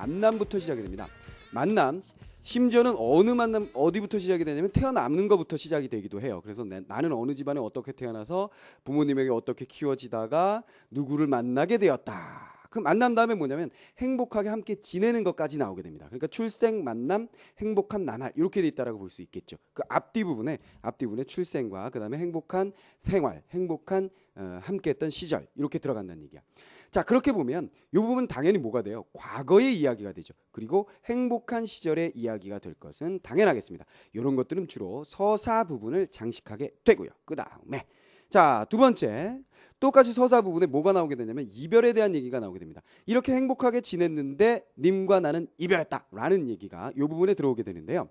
만남부터 시작이 됩니다. 만남 심지어는 어느 만남 어디부터 시작이 되냐면 태어남는 것부터 시작이 되기도 해요. 그래서 내- 나는 어느 집안에 어떻게 태어나서 부모님에게 어떻게 키워지다가 누구를 만나게 되었다. 그 만남 다음에 뭐냐면 행복하게 함께 지내는 것까지 나오게 됩니다. 그러니까 출생, 만남, 행복한 나날 이렇게 돼 있다라고 볼 수 있겠죠. 그 앞뒤 부분에 앞뒤 부분에 출생과 그다음에 행복한 생활, 행복한 어, 함께했던 시절 이렇게 들어간다는 얘기야. 자 그렇게 보면 이 부분 당연히 뭐가 돼요? 과거의 이야기가 되죠. 그리고 행복한 시절의 이야기가 될 것은 당연하겠습니다. 이런 것들은 주로 서사 부분을 장식하게 되고요. 그 다음에 자 두 번째 똑같이 서사 부분에 뭐가 나오게 되냐면 이별에 대한 얘기가 나오게 됩니다. 이렇게 행복하게 지냈는데 님과 나는 이별했다라는 얘기가 이 부분에 들어오게 되는데요.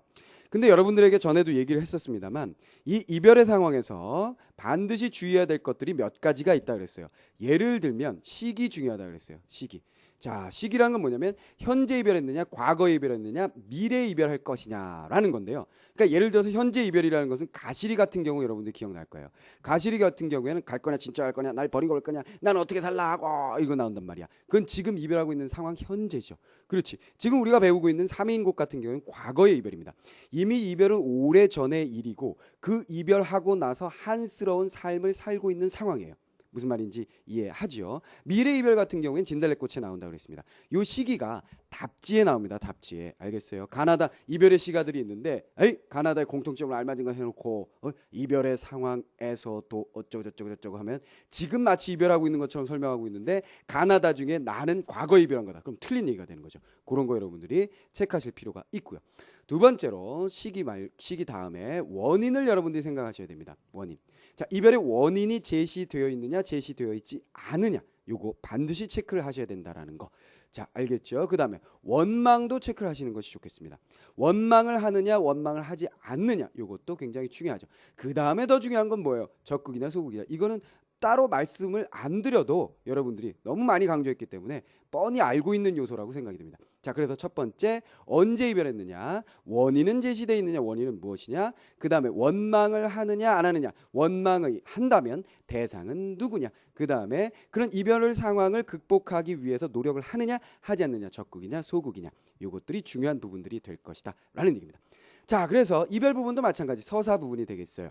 근데 여러분들에게 전에도 얘기를 했었습니다만 이 이별의 상황에서 반드시 주의해야 될 것들이 몇 가지가 있다 그랬어요. 예를 들면 시기 중요하다 그랬어요. 시기. 자, 시기란 건 뭐냐면 현재 이별했느냐, 과거에 이별했느냐, 미래 이별할 것이냐라는 건데요. 그러니까 예를 들어서 현재 이별이라는 것은 가시리 같은 경우 여러분들 기억날 거예요. 가시리 같은 경우에는 갈 거냐 진짜 갈 거냐 날 버리고 갈 거냐 난 어떻게 살라 하고 이거 나온단 말이야. 그건 지금 이별하고 있는 상황 현재죠. 그렇지. 지금 우리가 배우고 있는 삼인곡 같은 경우는 과거의 이별입니다. 이미 이별은 오래 전의 일이고 그 이별하고 나서 한스러운 삶을 살고 있는 상황이에요. 무슨 말인지 이해하지요. 미래 이별 같은 경우엔 진달래꽃에 나온다 그랬습니다. 요 시기가 답지에 나옵니다. 답지에 알겠어요. 가나다 이별의 시가들이 있는데, 에이 가나다의 공통점을 알맞은 거 해놓고 어? 이별의 상황에서도 어쩌고 저쩌고 저쩌고 하면 지금 마치 이별하고 있는 것처럼 설명하고 있는데 가나다 중에 나는 과거 이별한 거다. 그럼 틀린 얘기가 되는 거죠. 그런 거 여러분들이 체크하실 필요가 있고요. 두 번째로 시기 말 시기 다음에 원인을 여러분들이 생각하셔야 됩니다. 원인. 자, 이별의 원인이 제시되어 있느냐, 제시되어 있지 않느냐. 요거 반드시 체크를 하셔야 된다라는 거. 자, 알겠죠? 그다음에 원망도 체크를 하시는 것이 좋겠습니다. 원망을 하느냐, 원망을 하지 않느냐. 요것도 굉장히 중요하죠. 그다음에 더 중요한 건 뭐예요? 적극이냐, 소극이냐. 이거는 따로 말씀을 안 드려도 여러분들이 너무 많이 강조했기 때문에 뻔히 알고 있는 요소라고 생각이 됩니다. 자, 그래서 첫 번째 언제 이별했느냐, 원인은 제시되어 있느냐, 원인은 무엇이냐, 그 다음에 원망을 하느냐 안 하느냐, 원망을 한다면 대상은 누구냐, 그 다음에 그런 이별의 상황을 극복하기 위해서 노력을 하느냐, 하지 않느냐, 적극이냐, 소극이냐, 요것들이 중요한 부분들이 될 것이다라는 얘기입니다. 자, 그래서 이별 부분도 마찬가지 서사 부분이 되겠어요.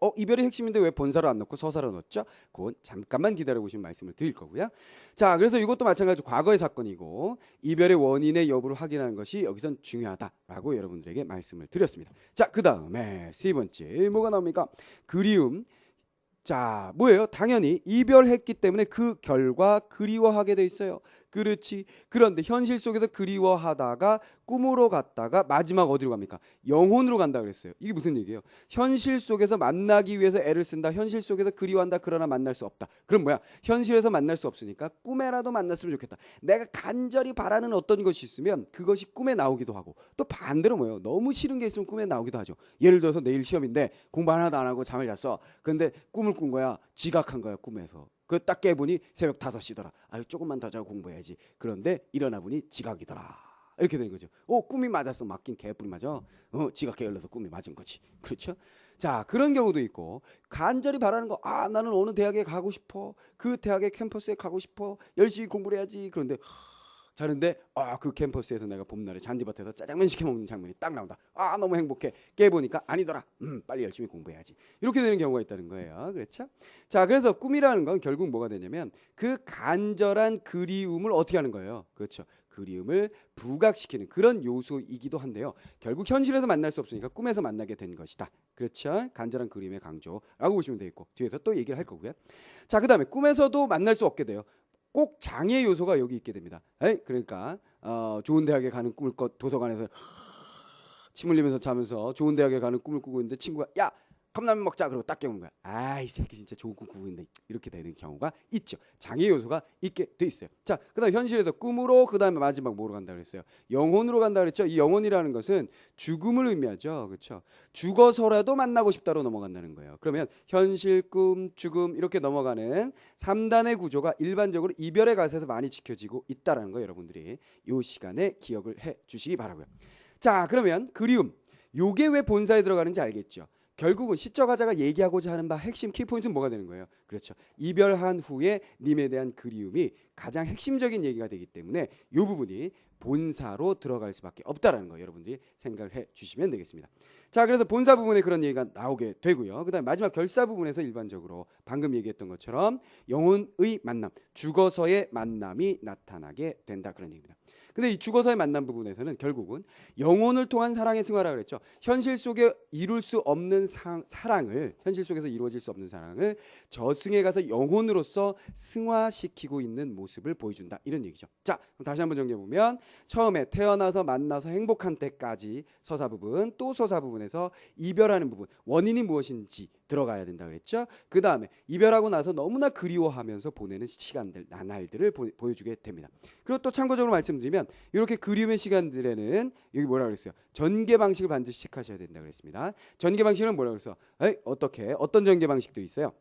어 이별의 핵심인데 왜 본사로 안 넣고 서사로 넣었죠? 그건 잠깐만 기다려 보시면 말씀을 드릴 거고요. 자, 그래서 이것도 마찬가지로 과거의 사건이고 이별의 원인의 여부를 확인하는 것이 여기선 중요하다라고 여러분들에게 말씀을 드렸습니다. 자, 그 다음에 세 번째 뭐가 나옵니까? 그리움. 자, 뭐예요? 당연히 이별했기 때문에 그 결과 그리워하게 돼 있어요. 그렇지. 그런데 현실 속에서 그리워하다가 꿈으로 갔다가 마지막 어디로 갑니까? 영혼으로 간다 그랬어요. 이게 무슨 얘기예요? 현실 속에서 만나기 위해서 애를 쓴다. 현실 속에서 그리워한다. 그러나 만날 수 없다. 그럼 뭐야? 현실에서 만날 수 없으니까 꿈에라도 만났으면 좋겠다. 내가 간절히 바라는 어떤 것이 있으면 그것이 꿈에 나오기도 하고 또 반대로 뭐예요? 너무 싫은 게 있으면 꿈에 나오기도 하죠. 예를 들어서 내일 시험인데 공부 하나도 안 하고 잠을 잤어. 근데 꿈을 꾼 거야. 지각한 거야 꿈에서. 그 딱 깨보니 새벽 5시더라. 아유 조금만 더 자고 공부해야지. 그런데 일어나 보니 지각이더라. 이렇게 되는 거죠. 어 꿈이 맞았어. 맞긴 개뿔이 맞아. 어 지각 게을러서 꿈이 맞은 거지. 그렇죠? 자 그런 경우도 있고 간절히 바라는 거 아 나는 어느 대학에 가고 싶어. 그 대학의 캠퍼스에 가고 싶어. 열심히 공부를 해야지. 그런데 자는데 아 그 캠퍼스에서 내가 봄날에 잔디밭에서 짜장면 시켜 먹는 장면이 딱 나온다. 아 너무 행복해. 깨 보니까 아니더라. 음 빨리 열심히 공부해야지. 이렇게 되는 경우가 있다는 거예요. 그렇죠? 자 그래서 꿈이라는 건 결국 뭐가 되냐면 그 간절한 그리움을 어떻게 하는 거예요. 그렇죠. 그리움을 부각시키는 그런 요소이기도 한데요. 결국 현실에서 만날 수 없으니까 꿈에서 만나게 된 것이다. 그렇죠? 간절한 그림의 강조라고 보시면 되겠고 뒤에서 또 얘기를 할 거고요. 자 그다음에 꿈에서도 만날 수 없게 돼요. 꼭 장애 요소가 여기 있게 됩니다. 에이? 그러니까 어, 좋은 대학에 가는 꿈을 꿔 도서관에서 침 흘리면서 자면서 좋은 대학에 가는 꿈을 꾸고 있는데 친구가 야 컵라면 먹자 그러고 딱 깨우는 거야. 아 이 새끼 진짜 좋은 꿈 꾸고 있는데 이렇게 되는 경우가 있죠. 장애 요소가 있게 돼 있어요. 자, 그다음 현실에서 꿈으로 그다음에 마지막 뭐로 간다 그랬어요. 영혼으로 간다 그랬죠. 이 영혼이라는 것은 죽음을 의미하죠. 그렇죠? 죽어서라도 만나고 싶다로 넘어간다는 거예요. 그러면 현실, 꿈, 죽음 이렇게 넘어가는 3단의 구조가 일반적으로 이별의 가사에서 많이 지켜지고 있다라는 거 여러분들이 이 시간에 기억을 해 주시기 바라고요. 자, 그러면 그리움. 요게 왜 본사에 들어가는지 알겠죠? 결국은 시적 화자가 얘기하고자 하는 바 핵심 키포인트는 뭐가 되는 거예요? 그렇죠. 이별한 후에 님에 대한 그리움이 가장 핵심적인 얘기가 되기 때문에 이 부분이 본사로 들어갈 수밖에 없다라는 거 여러분들이 생각을 해 주시면 되겠습니다. 자, 그래서 본사 부분에 그런 얘기가 나오게 되고요. 그다음에 마지막 결사 부분에서 일반적으로 방금 얘기했던 것처럼 영혼의 만남, 죽어서의 만남이 나타나게 된다 그런 얘기입니다. 근데 이 죽어서의 만남 부분에서는 결국은 영혼을 통한 사랑의 승화라 그랬죠. 현실 속에 이룰 수 없는 사, 사랑을 현실 속에서 이루어질 수 없는 사랑을 저승에 가서 영혼으로서 승화시키고 있는 모습을 보여준다 이런 얘기죠. 자, 다시 한번 정리해 보면 처음에 태어나서 만나서 행복한 때까지 서사 부분 또 서사 부분에서 이별하는 부분 원인이 무엇인지 들어가야 된다 그랬죠. 그 다음에 이별하고 나서 너무나 그리워하면서 보내는 시간들 나날들을 보, 보여주게 됩니다. 그리고 또 참고적으로 말씀드리면 이렇게 그리움의 시간들에는 여기 뭐라 그랬어요? 전개 방식을 반드시 체크하셔야 된다 그랬습니다. 전개 방식은 뭐라 그랬어? 에이, 어떻게 어떤 전개 방식도 있어요?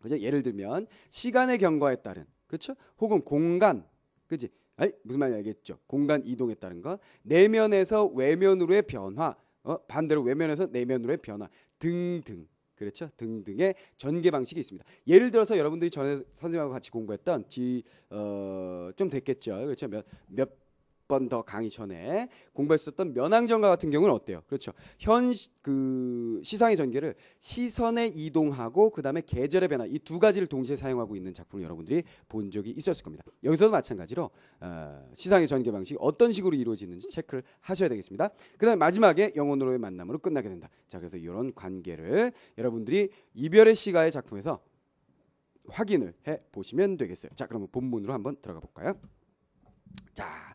그죠? 예를 들면 시간의 경과에 따른 그렇죠? 혹은 공간 그지? 아이 무슨 말인지 알겠죠? 공간 이동에 따른 것 내면에서 외면으로의 변화 어, 반대로 외면에서 내면으로의 변화 등등 그렇죠 등등의 전개 방식이 있습니다. 예를 들어서 여러분들이 전에 선생님하고 같이 공부했던 지 어 좀 됐겠죠. 그렇죠 몇 몇 번 더 강의 전에 공부했었던 면항전과 같은 경우는 어때요? 그렇죠. 현 그 시상의 전개를 시선에 이동하고 그다음에 계절의 변화 이 두 가지를 동시에 사용하고 있는 작품을 여러분들이 본 적이 있었을 겁니다. 여기서도 마찬가지로 어, 시상의 전개 방식이 어떤 식으로 이루어지는지 체크를 하셔야 되겠습니다. 그다음에 마지막에 영혼으로의 만남으로 끝나게 된다. 자, 그래서 이런 관계를 여러분들이 이별의 시가의 작품에서 확인을 해 보시면 되겠어요. 자, 그러면 본문으로 한번 들어가 볼까요? 자,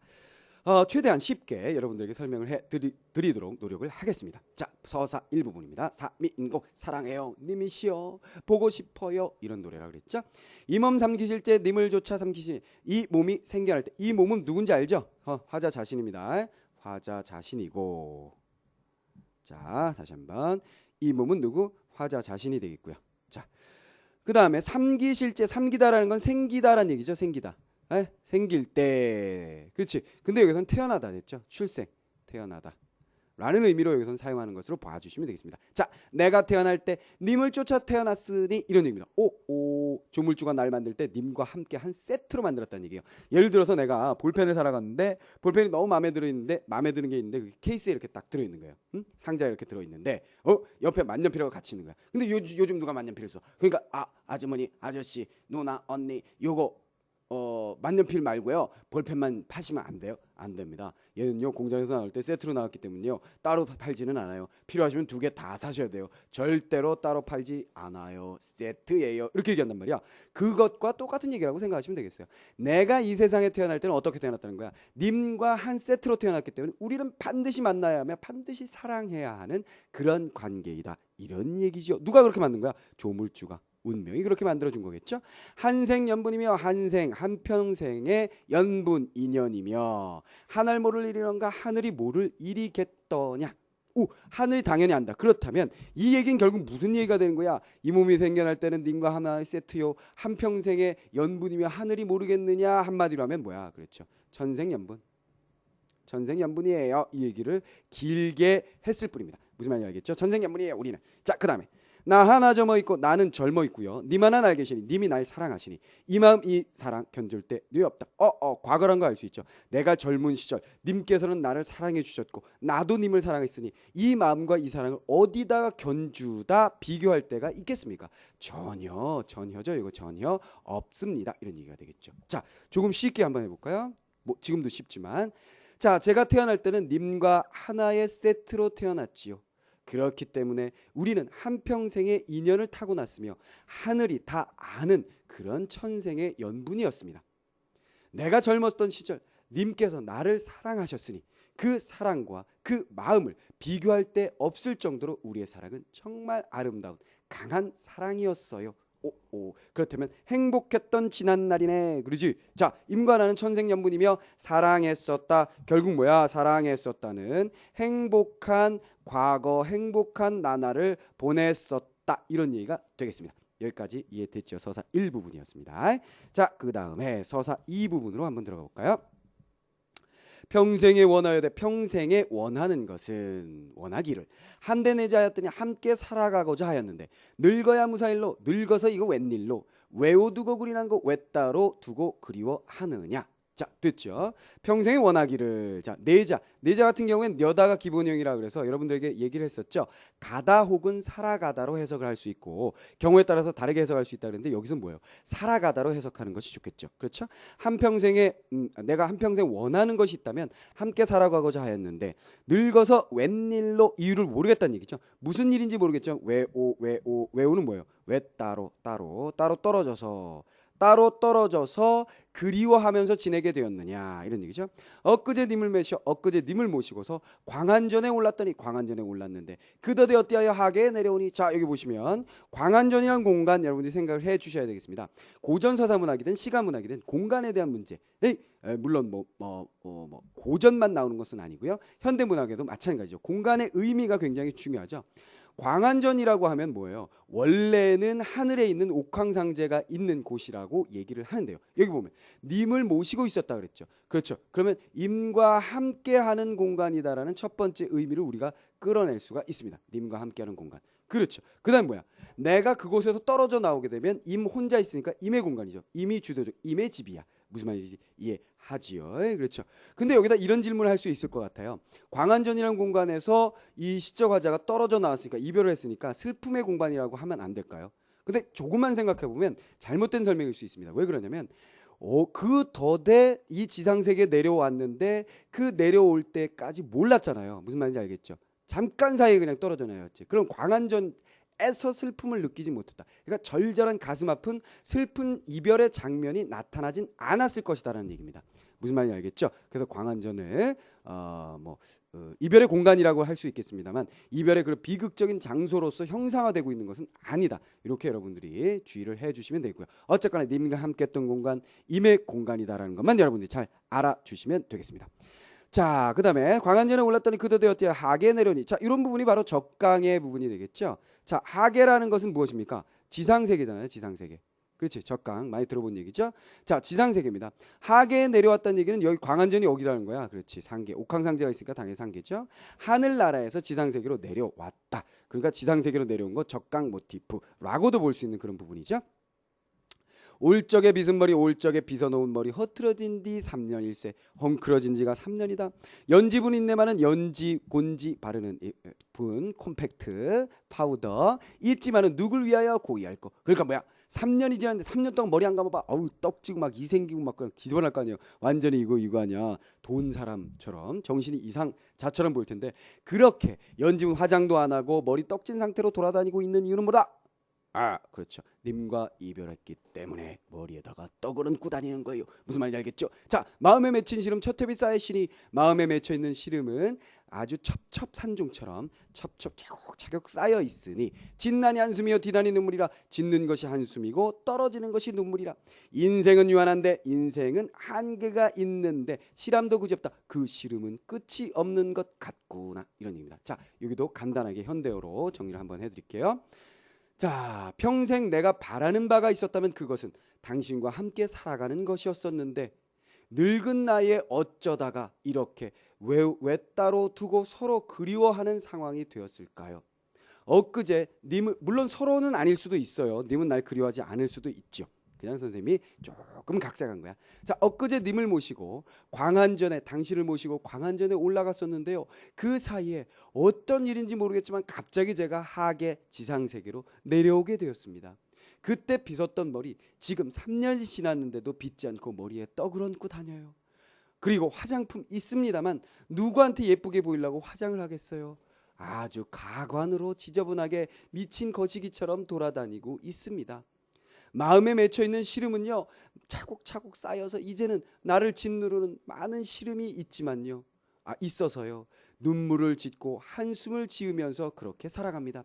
어, 최대한 쉽게 여러분들에게 설명을 해 드리, 드리 도록 노력을 하겠습니다. 자, 서사 1부분입니다. 사미인곡 사랑해요 님이시여 보고 싶어요 이런 노래라 그랬죠. 이 몸 삼키실 때 님을 조차 삼키시니 이 몸이 생겨날 때 이 몸은 누군지 알죠? 어, 화자 자신입니다. 화자 자신이고 자 다시 한번 이 몸은 누구? 화자 자신이 되겠고요. 자, 그 다음에 삼기실제 삼기다라는 건 생기다라는 얘기죠. 생기다. 에? 생길 때. 그렇지. 근데 여기서는 태어나다 됐죠? 출생. 태어나다. 라는 의미로 여기서는 사용하는 것으로 봐주시면 되겠습니다. 자 내가 태어날 때 님을 쫓아 태어났으니 이런 얘기입니다. 오오. 조물주가 날 만들 때 님과 함께 한 세트로 만들었다는 얘기예요. 예를 들어서 내가 볼펜을 사러 갔는데 볼펜이 너무 마음에 들어 있는데 마음에 드는 게 있는데 그 케이스에 이렇게 딱 들어 있는 거예요. 응? 상자에 이렇게 들어 있는데 어? 옆에 만년필하고 같이 있는 거야. 근데 요, 요즘 누가 만년필을 써? 그러니까 아 아주머니 아저씨 누나 언니 요거 어 만년필 말고요. 볼펜만 파시면 안 돼요. 안 됩니다. 얘는요 공장에서 나올 때 세트로 나왔기 때문에요. 따로 팔지는 않아요. 필요하시면 두 개 다 사셔야 돼요. 절대로 따로 팔지 않아요. 세트예요. 이렇게 얘기한단 말이야. 그것과 똑같은 얘기라고 생각하시면 되겠어요. 내가 이 세상에 태어날 때는 어떻게 태어났다는 거야? 님과 한 세트로 태어났기 때문에 우리는 반드시 만나야 하며 반드시 사랑해야 하는 그런 관계이다. 이런 얘기죠. 누가 그렇게 만든 거야? 조물주가 운명이 그렇게 만들어준 거겠죠. 한생 연분이며 한생 한평생의 연분 인연이며 하늘 모를 일이런가 하늘이 모를 일이겠더냐. 오 하늘이 당연히 안다. 그렇다면 이 얘기는 결국 무슨 얘기가 되는 거야? 이 몸이 생겨날 때는 님과 하나의 세트요 한평생의 연분이며 하늘이 모르겠느냐 한마디로 하면 뭐야? 그렇죠. 천생연분. 천생연분이에요. 이 얘기를 길게 했을 뿐입니다. 무슨 말인지 알겠죠? 천생연분이에요. 우리는. 자, 그다음에 나 하나 젊어 있고 나는 젊어 있고요. 님 하나 날 계시니 님이 날 사랑하시니 이 마음 이 사랑 견줄 때뇌 없다. 어 어 과거란 거 알 수 있죠. 내가 젊은 시절 님께서는 나를 사랑해 주셨고 나도 님을 사랑했으니 이 마음과 이 사랑을 어디다가 견주다 비교할 때가 있겠습니까? 전혀 전혀죠. 이거 전혀 없습니다. 이런 얘기가 되겠죠. 자 조금 쉽게 한번 해볼까요? 뭐 지금도 쉽지만 자 제가 태어날 때는 님과 하나의 세트로 태어났지요. 그렇기 때문에 우리는 한평생의 인연을 타고났으며 하늘이 다 아는 그런 천생의 연분이었습니다. 내가 젊었던 시절 님께서 나를 사랑하셨으니 그 사랑과 그 마음을 비교할 데 없을 정도로 우리의 사랑은 정말 아름다운 강한 사랑이었어요. 오, 오. 그렇다면 행복했던 지난 날이네. 그러지? 자, 임관하는 천생연분이며 사랑했었다. 결국 뭐야? 사랑했었다는 행복한 과거 행복한 나날을 보냈었다. 이런 얘기가 되겠습니다. 여기까지 이해됐죠? 서사 1부분이었습니다. 자, 그 다음에 서사 2부분으로 한번 들어가 볼까요? 평생에 원하여 돼. 평생에 원하는 것은 원하기를. 한데 내자 하였더니 함께 살아가고자 하였는데 늙어야 무사일로 늙어서 이거 웬일로? 외워두고 그리난 거왜 따로 두고 그리워하느냐. 자 됐죠. 평생에 원하기를 자 내자 내자 같은 경우엔 여다가 기본형이라 그래서 여러분들에게 얘기를 했었죠. 가다 혹은 살아가다로 해석을 할 수 있고 경우에 따라서 다르게 해석할 수 있다 그랬는데 여기서 뭐예요? 살아가다로 해석하는 것이 좋겠죠. 그렇죠? 한 평생에 음, 내가 한 평생 원하는 것이 있다면 함께 살아가고자 하였는데 늙어서 웬일로 이유를 모르겠다는 얘기죠. 무슨 일인지 모르겠죠. 왜오 왜오 왜오는 뭐예요? 왜 따로 따로 따로 떨어져서 따로 떨어져서 그리워하면서 지내게 되었느냐 이런 얘기죠. 엊그제 님을 매셔 엊그제 님을 모시고서 광안전에 올랐더니 광안전에 올랐는데 그더대 어때하여 하계에 내려오니 자 여기 보시면 광안전이란 공간 여러분들이 생각을 해 주셔야 되겠습니다. 고전 서사 문학이든 시가 문학이든 공간에 대한 문제. 에, 에, 물론 뭐, 뭐, 어, 뭐 고전만 나오는 것은 아니고요. 현대 문학에도 마찬가지죠. 공간의 의미가 굉장히 중요하죠. 광안전이라고 하면 뭐예요? 원래는 하늘에 있는 옥황상제가 있는 곳이라고 얘기를 하는데요. 여기 보면 님을 모시고 있었다 그랬죠. 그렇죠. 그러면 임과 함께하는 공간이다라는 첫 번째 의미를 우리가 끌어낼 수가 있습니다. 님과 함께하는 공간. 그렇죠. 그다음 뭐야? 내가 그곳에서 떨어져 나오게 되면 임 혼자 있으니까 임의 공간이죠. 임이 주도적 임의 집이야. 무슨 말인지 이해하지요. 예, 그렇죠. 근데 여기다 이런 질문을 할 수 있을 것 같아요. 광안전이라는 공간에서 이 시적 화자가 떨어져 나왔으니까 이별을 했으니까 슬픔의 공간이라고 하면 안 될까요? 근데 조금만 생각해 보면 잘못된 설명일 수 있습니다. 왜 그러냐면 어, 그 덫에 이 지상 세계에 내려왔는데 그 내려올 때까지 몰랐잖아요. 무슨 말인지 알겠죠? 잠깐 사이에 그냥 떨어져 나왔지. 그럼 광안전 에서 슬픔을 느끼지 못했다. 그러니까 절절한 가슴 아픈 슬픈 이별의 장면이 나타나진 않았을 것이다라는 얘기입니다. 무슨 말인지 알겠죠? 그래서 광안전을 어뭐 어, 이별의 공간이라고 할 수 있겠습니다만 이별의 그 비극적인 장소로서 형상화되고 있는 것은 아니다. 이렇게 여러분들이 주의를 해주시면 되고요. 어쨌거나 님과 함께했던 공간 임의 공간이다라는 것만 여러분들이 잘 알아주시면 되겠습니다. 자, 그 다음에 광안전에 올랐더니 그도 되었대요. 하계 내려니. 자, 이런 부분이 바로 적강의 부분이 되겠죠. 자, 하계라는 것은 무엇입니까? 지상세계잖아요. 지상세계. 그렇지. 적강 많이 들어본 얘기죠. 자, 지상세계입니다. 하계에 내려왔다는 얘기는 여기 광안전이 여기라는 거야. 그렇지. 상계. 옥황상제가 있으니까 당연히 상계죠. 하늘나라에서 지상세계로 내려왔다. 그러니까 지상세계로 내려온 거 적강 모티프라고도 볼 수 있는 그런 부분이죠. 올적의 빗은 머리 올적의 빗어놓은 머리 허트러진 뒤 3년 일세 헝클어진 지가 3년이다. 연지분 인내만은 연지 곤지 바르는 이, 에, 분 콤팩트 파우더. 있지만은 누굴 위하여 고의할 거 그러니까 뭐야? 3년이 지났는데 3년 동안 머리 안 감아봐. 어우 떡지고 막 이 생기고 막 그냥 뒤집어날 거 아니에요. 완전히 이거 이거 아니야. 돈 사람처럼 정신이 이상 자처럼 보일 텐데 그렇게 연지분 화장도 안 하고 머리 떡진 상태로 돌아다니고 있는 이유는 뭐다 아, 그렇죠. 님과 이별했기 때문에 머리에다가 떡을 얹고 다니는 거예요. 무슨 말인지 알겠죠? 자, 마음에 맺힌 시름 첩첩이 쌓이시니 마음에 맺혀 있는 시름은 아주 첩첩산중처럼 첩첩차곡차곡 쌓여 있으니 진난이 한숨이요 디난이 눈물이라 짓는 것이 한숨이고 떨어지는 것이 눈물이라 인생은 유한한데 인생은 한계가 있는데 시람도 그지 없다 그 시름은 끝이 없는 것 같구나 이런 얘기입니다 자 여기도 간단하게 현대어로 정리를 한번 해드릴게요 자, 평생 내가 바라는 바가 있었다면 그것은 당신과 함께 살아가는 것이었었는데 늙은 나이에 어쩌다가 이렇게 왜, 왜 따로 두고 서로 그리워하는 상황이 되었을까요? 엊그제 님을 물론 서로는 아닐 수도 있어요. 님은 날 그리워하지 않을 수도 있죠. 그냥 선생님이 조금 각색한 거야. 자, 엊그제 님을 모시고 광안전에 당신을 모시고 광안전에 올라갔었는데요. 그 사이에 어떤 일인지 모르겠지만 갑자기 제가 하계 지상 세계로 내려오게 되었습니다. 그때 빗었던 머리 지금 3년이 지났는데도 빗지 않고 머리에 떡을 얹고 다녀요. 그리고 화장품 있습니다만 누구한테 예쁘게 보이려고 화장을 하겠어요. 아주 가관으로 지저분하게 미친 거시기처럼 돌아다니고 있습니다. 마음에 맺혀 있는 시름은요 차곡차곡 쌓여서 이제는 나를 짓누르는 많은 시름이 있지만요 아 있어서요 눈물을 짓고 한숨을 지으면서 그렇게 살아갑니다.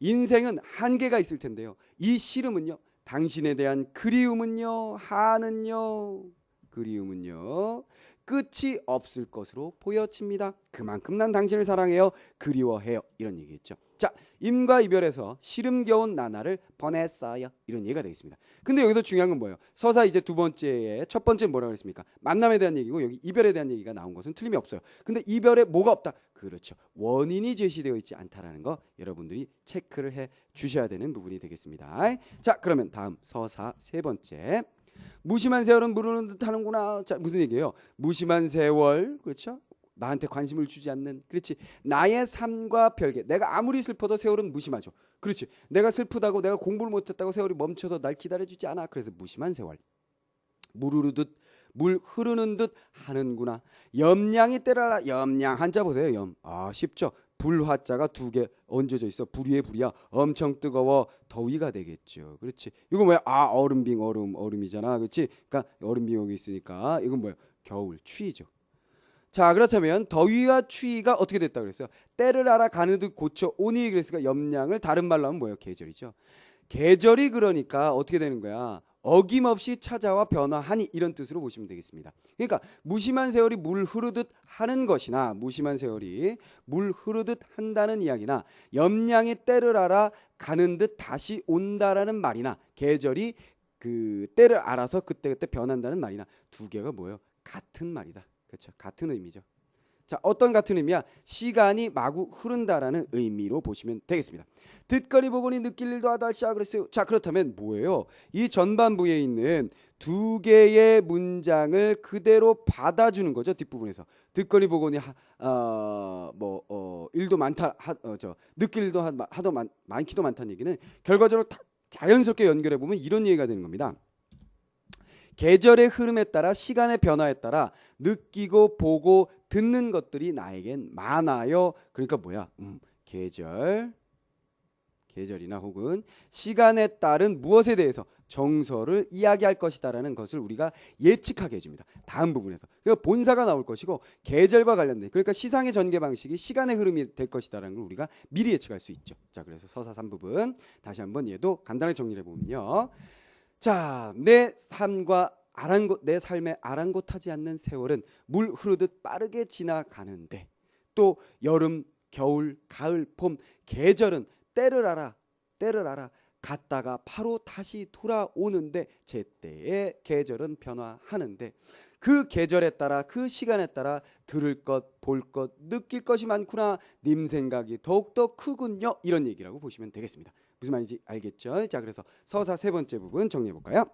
인생은 한계가 있을 텐데요 이 시름은요 당신에 대한 그리움은요 한은요 그리움은요 끝이 없을 것으로 보여집니다. 그만큼 난 당신을 사랑해요. 그리워해요. 이런 얘기겠죠. 자, 임과 이별에서 시름겨운 나날을 보냈어요. 이런 얘기가 되겠습니다. 근데 여기서 중요한 건 뭐예요? 서사 이제 두 번째에 첫 번째는 뭐라고 했습니까? 만남에 대한 얘기고 여기 이별에 대한 얘기가 나온 것은 틀림이 없어요. 근데 이별에 뭐가 없다? 그렇죠. 원인이 제시되어 있지 않다라는 거 여러분들이 체크를 해 주셔야 되는 부분이 되겠습니다. 자, 그러면 다음 서사 세 번째. 무심한 세월은 무르는 듯 하는구나. 자, 무슨 얘기예요? 무심한 세월. 그렇죠? 나한테 관심을 주지 않는. 그렇지. 나의 삶과 별개. 내가 아무리 슬퍼도 세월은 무심하죠. 그렇지. 내가 슬프다고 내가 공부를 못했다고 세월이 멈춰서 날 기다려주지 않아. 그래서 무심한 세월. 물 흐르듯 물 흐르는 듯 하는구나. 염량이 때라라. 염량. 한자 보세요 염 아 쉽죠? 불화자가 두 개 얹어져 있어. 불 위에 불이야. 엄청 뜨거워. 더위가 되겠죠. 그렇지. 이거 뭐야? 아 얼음빙 얼음 얼음이잖아. 그렇지? 그러니까 얼음빙 여기 있으니까 이건 뭐야? 겨울 추위죠 자 그렇다면 더위와 추위가 어떻게 됐다 그랬어요? 때를 알아 가는 듯 고쳐 오니 그랬으니까 염량을 다른 말로 하면 뭐예요? 계절이죠. 계절이 그러니까 어떻게 되는 거야? 어김없이 찾아와 변화하니 이런 뜻으로 보시면 되겠습니다. 그러니까 무심한 세월이 물 흐르듯 하는 것이나 무심한 세월이 물 흐르듯 한다는 이야기나 염량이 때를 알아 가는 듯 다시 온다라는 말이나 계절이 그 때를 알아서 그때그때 변한다는 말이나 두 개가 뭐예요? 같은 말이다. 그렇죠. 같은 의미죠. 자, 어떤 같은 의미야? 시간이 마구 흐른다라는 의미로 보시면 되겠습니다. 듣거니 보거니 느낄 일도 하다 시작 그랬어요. 자, 그렇다면 뭐예요? 이 전반부에 있는 두 개의 문장을 그대로 받아주는 거죠. 뒷부분에서 듣거니 보거니 하, 어, 일도 많다 하, 어, 저 느낄 일도 하, 하도 많, 많기도 많다는 얘기는 결과적으로 다, 자연스럽게 연결해 보면 이런 얘기가 되는 겁니다. 계절의 흐름에 따라 시간의 변화에 따라 느끼고 보고 듣는 것들이 나에겐 많아요. 그러니까 뭐야? 음, 계절 계절이나 혹은 시간에 따른 무엇에 대해서 정서를 이야기할 것이다라는 것을 우리가 예측하게 해줍니다. 다음 부분에서 그러니까 본사가 나올 것이고 계절과 관련된 그러니까 시상의 전개 방식이 시간의 흐름이 될 것이다라는 걸 우리가 미리 예측할 수 있죠. 자 그래서 서사 3부분 다시 한번 얘도 간단하게 정리해 보면요. 자, 내 삶과 아랑곳 내 삶에 아랑곳하지 않는 세월은 물 흐르듯 빠르게 지나가는데 또 여름, 겨울, 가을, 봄 계절은 때를 알아 때를 알아 갔다가 바로 다시 돌아오는데 제때의 계절은 변화하는데 그 계절에 따라 그 시간에 따라 들을 것, 볼 것, 느낄 것이 많구나. 님 생각이 더욱더 크군요. 이런 얘기라고 보시면 되겠습니다. 무슨 말인지 알겠죠? 자, 그래서 서사 세 번째 부분 정리해 볼까요?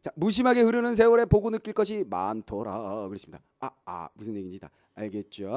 자, 무심하게 흐르는 세월에 보고 느낄 것이 많더라. 그렇습니다. 아, 아, 무슨 얘기인지 다 알겠죠?